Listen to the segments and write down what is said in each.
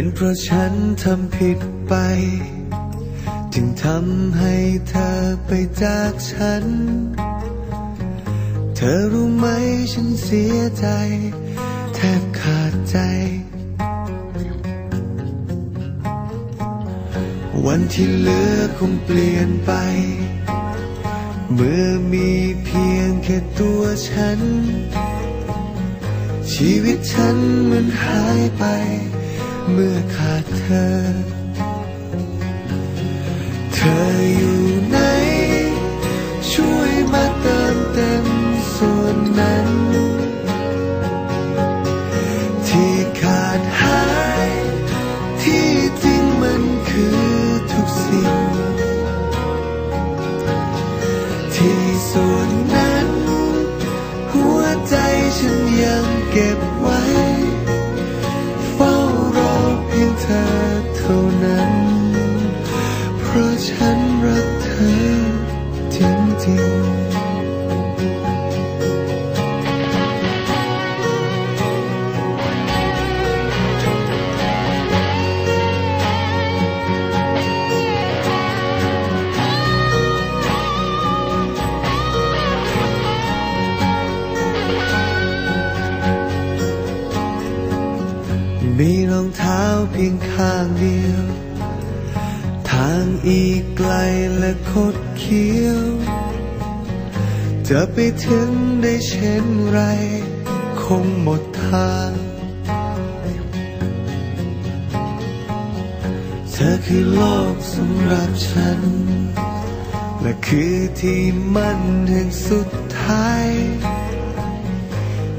เป็นเพราะฉันทำผิดไป จึงทำให้เธอไปจากฉัน เธอรู้ไหมฉันเสียใจ แทบขาดใจ วันที่เหลือคงเปลี่ยนไป เมื่อมีเพียงแค่ตัวฉัน ชีวิตฉันมันหายไป เมีรองเท้าเพียงข้างเดียว ทางอีกไกลและคดเคี้ยว จะไปถึงได้เช่นไร คงหมดทาง เธอคือโลกสำหรับฉัน และคือที่มั่นแห่งสุดท้าย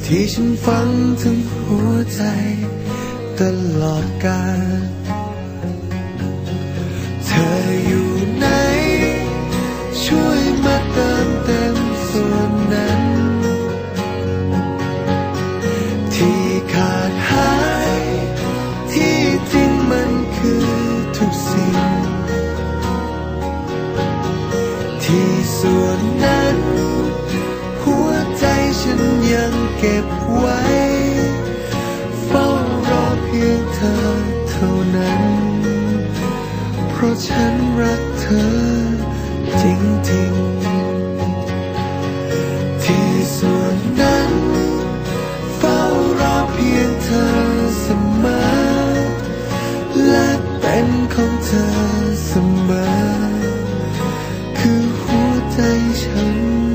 ที่ฉันฟังถึงหัวใจ ตลอดกาลเธออยู่ไหน ช่วยมาเติมเต็มส่วนนั้น ที่ขาดหาย ที่จริงมันคือทุกสิ่ง ที่ส่วนนั้น หัวใจฉันยังเก็บไว้ ราะฉันรักเธอจริงๆ ที่ส่วนนั้นเฝ้ารอเพียงเธอเสมอ และเป็นของเธอเสมอ คือหัวใจฉัน